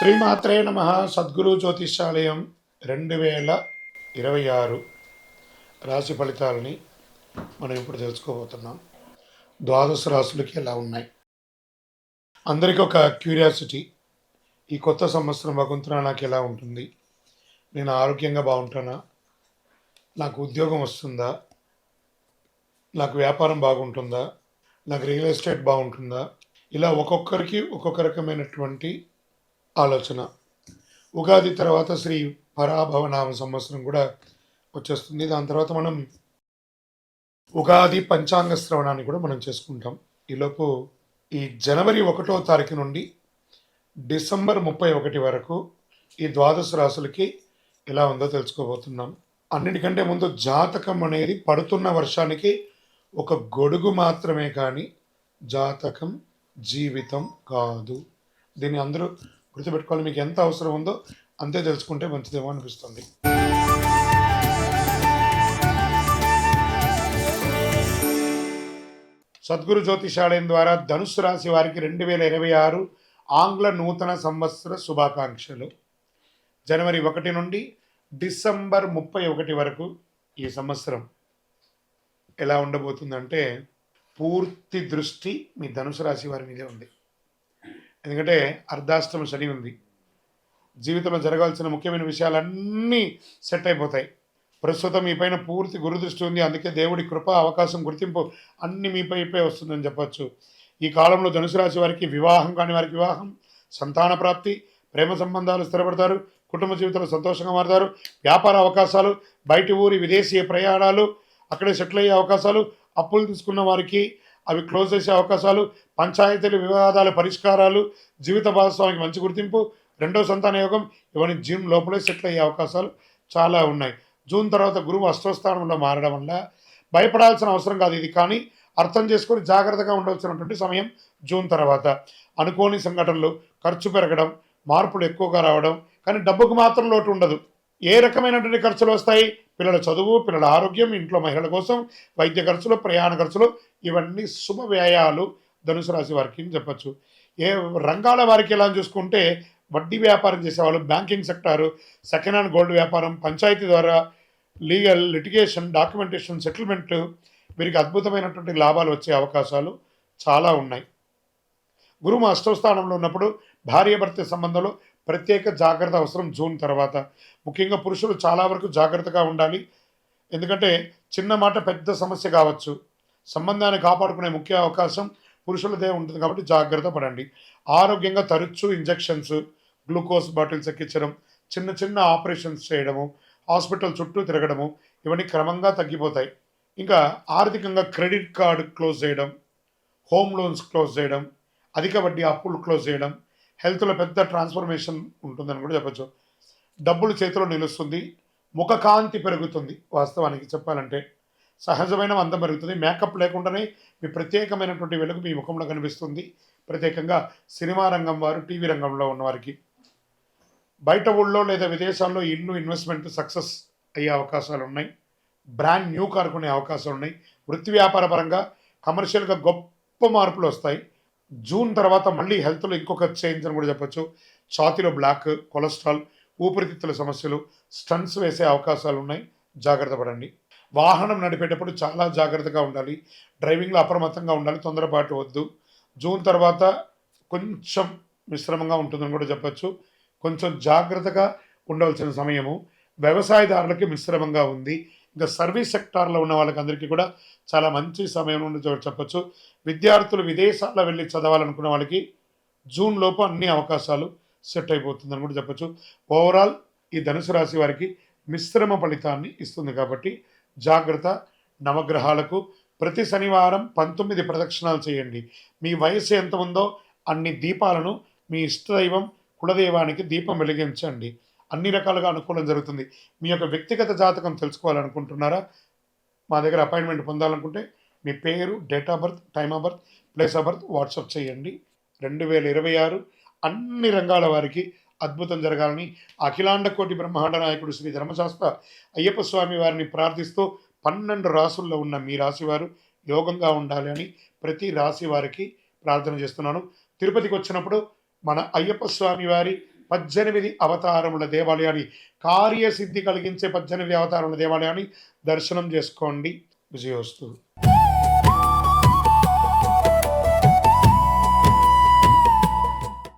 శ్రీమాత్రే నమ. సద్గురు జ్యోతిషాలయం రెండు వేల ఇరవై ఆరు రాశి ఫలితాలని మనం ఇప్పుడు తెలుసుకోబోతున్నాం. ద్వాదశ రాశులకి ఎలా ఉన్నాయి? అందరికీ ఒక క్యూరియాసిటీ. ఈ కొత్త సంవత్సరం భగవంతున నాకు ఎలా ఉంటుంది? నేను ఆరోగ్యంగా బాగుంటానా? నాకు ఉద్యోగం వస్తుందా? నాకు వ్యాపారం బాగుంటుందా? నాకు రియల్ ఎస్టేట్ బాగుంటుందా? ఇలా ఒక్కొక్కరికి ఒక్కొక్క రకమైనటువంటి ఆలోచన. ఉగాది తర్వాత శ్రీ పరాభవనామ సంవత్సరం కూడా వచ్చేస్తుంది. దాని తర్వాత మనం ఉగాది పంచాంగ శ్రవణాన్ని కూడా మనం చేసుకుంటాం. ఈలోపు ఈ జనవరి ఒకటో తారీఖు నుండి డిసెంబర్ ముప్పై ఒకటి వరకు ఈ ద్వాదశ రాశులకి ఎలా ఉందో తెలుసుకోబోతున్నాం. అన్నిటికంటే ముందు జాతకం అనేది పడుతున్న వర్షానికి ఒక గొడుగు మాత్రమే కానీ జాతకం జీవితం కాదు. దీన్ని అందరూ గుర్తుపెట్టుకోవాలి. మీకు ఎంత అవసరం ఉందో అంతే తెలుసుకుంటే మంచిదేమో అనిపిస్తుంది. సద్గురు జ్యోతిషాలయం ద్వారా ధనుసు రాశి వారికి రెండు వేల ఇరవై ఆరు ఆంగ్ల నూతన సంవత్సర శుభాకాంక్షలు. జనవరి ఒకటి నుండి డిసెంబర్ ముప్పై ఒకటి వరకు ఈ సంవత్సరం ఎలా ఉండబోతుందంటే పూర్తి దృష్టి మీ ధనుసు రాశి వారి మీదే ఉంది. ఎందుకంటే అర్ధాష్టమ శని ఉంది. జీవితంలో జరగాల్సిన ముఖ్యమైన విషయాలన్నీ సెట్ అయిపోతాయి. ప్రస్తుతం మీ పైన పూర్తి గురుదృష్టి ఉంది. అందుకే దేవుడి కృప అవకాశం గుర్తింపు అన్ని మీపైపై వస్తుందని చెప్పచ్చు. ఈ కాలంలో ధనుసు రాశి వారికి వివాహం కాని వారికి వివాహం సంతాన ప్రాప్తి ప్రేమ సంబంధాలు స్థిరపడతారు కుటుంబ జీవితంలో సంతోషంగా మారుతారు వ్యాపార అవకాశాలు బయటి ఊరి విదేశీయ ప్రయాణాలు అక్కడే సెటిల్ అయ్యే అవకాశాలు అప్పులు తీసుకున్న వారికి అవి క్లోజ్ చేసే అవకాశాలు పంచాయతీలు వివాదాల పరిష్కారాలు జీవిత భాగస్వామికి మంచి గుర్తింపు రెండో సంతాన యోగం ఇవన్నీ జూన్ లోపలే సెటిల్ అయ్యే అవకాశాలు చాలా ఉన్నాయి. జూన్ తర్వాత గురువు అష్టస్థానంలో మారడం వల్ల భయపడాల్సిన అవసరం కాదు ఇది కానీ అర్థం చేసుకొని జాగ్రత్తగా ఉండవలసినటువంటి సమయం జూన్ తర్వాత. అనుకోని సంఘటనలు ఖర్చు పెరగడం మార్పులు ఎక్కువగా రావడం కానీ డబ్బుకు మాత్రం లోటు ఉండదు. ఏ రకమైనటువంటి ఖర్చులు వస్తాయి? పిల్లల చదువు పిల్లల ఆరోగ్యం ఇంట్లో మహిళల కోసం వైద్య ఖర్చులు ప్రయాణ ఖర్చులు ఇవన్నీ శుభ వ్యయాలు ధనుసు రాశి వారికి చెప్పచ్చు. ఏ రంగాల వారికి ఎలా చూసుకుంటే వడ్డీ వ్యాపారం చేసేవాళ్ళు banking sector second hand gold వ్యాపారం పంచాయతీ ద్వారా లీగల్ లిటిగేషన్ డాక్యుమెంటేషన్ సెటిల్మెంట్ వీరికి అద్భుతమైనటువంటి లాభాలు వచ్చే అవకాశాలు చాలా ఉన్నాయి. గురువు అష్టవస్థానంలో ఉన్నప్పుడు ఉన్నప్పుడు భార్యాభర్త సంబంధంలో ప్రత్యేక జాగ్రత్త అవసరం జూన్ తర్వాత. ముఖ్యంగా పురుషులు చాలా వరకు జాగ్రత్తగా ఉండాలి. ఎందుకంటే చిన్న మాట పెద్ద సమస్య కావచ్చు. సంబంధాన్ని కాపాడుకునే ముఖ్య అవకాశం పురుషులదే ఉంటుంది కాబట్టి జాగ్రత్త పడండి. ఆరోగ్యంగా తరచూ ఇంజెక్షన్స్ గ్లూకోజ్ బాటిల్స్ ఎక్కించడం చిన్న చిన్న ఆపరేషన్స్ చేయడము హాస్పిటల్ చుట్టూ తిరగడము ఇవన్నీ క్రమంగా తగ్గిపోతాయి. ఇంకా ఆర్థికంగా క్రెడిట్ కార్డు క్లోజ్ చేయడం హోమ్ లోన్స్ క్లోజ్ చేయడం అధిక వడ్డీ అప్పులు క్లోజ్ చేయడం హెల్త్లో పెద్ద ట్రాన్స్ఫర్మేషన్ ఉంటుందని కూడా చెప్పచ్చు. డబ్బులు చేతిలో నిలుస్తుంది. ముఖకాంతి పెరుగుతుంది వాస్తవానికి చెప్పాలంటే. సహజమైన అందం పెరుగుతుంది. మేకప్ లేకుండానే మీ ప్రత్యేకమైనటువంటి వెలుగు మీ ముఖంలో కనిపిస్తుంది. ప్రత్యేకంగా సినిమా రంగం వారు టీవీ రంగంలో ఉన్నవారికి బయట ఊళ్ళో లేదా విదేశాల్లో ఇల్లు ఇన్వెస్ట్మెంట్ సక్సెస్ అయ్యే అవకాశాలు ఉన్నాయి. బ్రాండ్ న్యూ కార్ కొనే అవకాశాలు ఉన్నాయి. వృత్తి వ్యాపార పరంగా కమర్షియల్గా గొప్ప మార్పులు వస్తాయి. జూన్ తర్వాత మళ్ళీ హెల్త్లో ఇంకొక చేంజ్ అని కూడా చెప్పచ్చు. ఛాతీలో బ్లాక్ కొలెస్ట్రాల్ ఊపిరితిత్తుల సమస్యలు స్టన్స్ వేసే అవకాశాలు ఉన్నాయి. జాగ్రత్త పడండి. వాహనం నడిపేటప్పుడు చాలా జాగ్రత్తగా ఉండాలి. డ్రైవింగ్లో అప్రమత్తంగా ఉండాలి. తొందరపాటు వద్దు. జూన్ తర్వాత కొంచెం మిశ్రమంగా ఉంటుందని కూడా చెప్పచ్చు. కొంచెం జాగ్రత్తగా ఉండవలసిన సమయము. వ్యవసాయదారులకి మిశ్రమంగా ఉంది. ఇంకా సర్వీస్ సెక్టార్లో ఉన్న వాళ్ళకి అందరికీ కూడా చాలా మంచి సమయం నుండి చెప్పొచ్చు. విద్యార్థులు విదేశాల్లో వెళ్ళి చదవాలనుకున్న వాళ్ళకి జూన్ లోపు అన్ని అవకాశాలు సెట్ అయిపోతుందని కూడా చెప్పొచ్చు. ఓవరాల్ ఈ ధనుసు రాశి వారికి మిశ్రమ ఫలితాన్ని ఇస్తుంది కాబట్టి జాగ్రత్త నవగ్రహాలకు. ప్రతి శనివారం పంతొమ్మిది ప్రదక్షిణాలు చేయండి. మీ వయసు ఎంత ఉందో అన్ని దీపాలను మీ ఇష్టదైవం కులదైవానికి దీపం వెలిగించండి. అన్ని రకాలుగా అనుకూలం జరుగుతుంది. మీ యొక్క వ్యక్తిగత జాతకం తెలుసుకోవాలనుకుంటున్నారా? మా దగ్గర అపాయింట్మెంట్ పొందాలనుకుంటే మీ పేరు date of birth time of birth place of birth WhatsApp చేయండి. రెండు వేల ఇరవై ఆరు అన్ని రంగాల వారికి అద్భుతం జరగాలని అఖిలాండ కోటి బ్రహ్మాండ నాయకుడు శ్రీ ధర్మశాస్త్ర అయ్యప్ప స్వామి వారిని ప్రార్థిస్తూ పన్నెండు రాసుల్లో ఉన్న మీ రాశివారు యోగంగా ఉండాలి అని ప్రతి రాశి వారికి ప్రార్థన చేస్తున్నాను. తిరుపతికి వచ్చినప్పుడు మన అయ్యప్ప స్వామి వారి పద్దెనిమిది అవతారముల దేవాలయాన్ని కార్యసిద్ధి కలిగించే పద్దెనిమిది అవతారముల దేవాలయాన్ని దర్శనం చేసుకోండి. విజయోస్తు.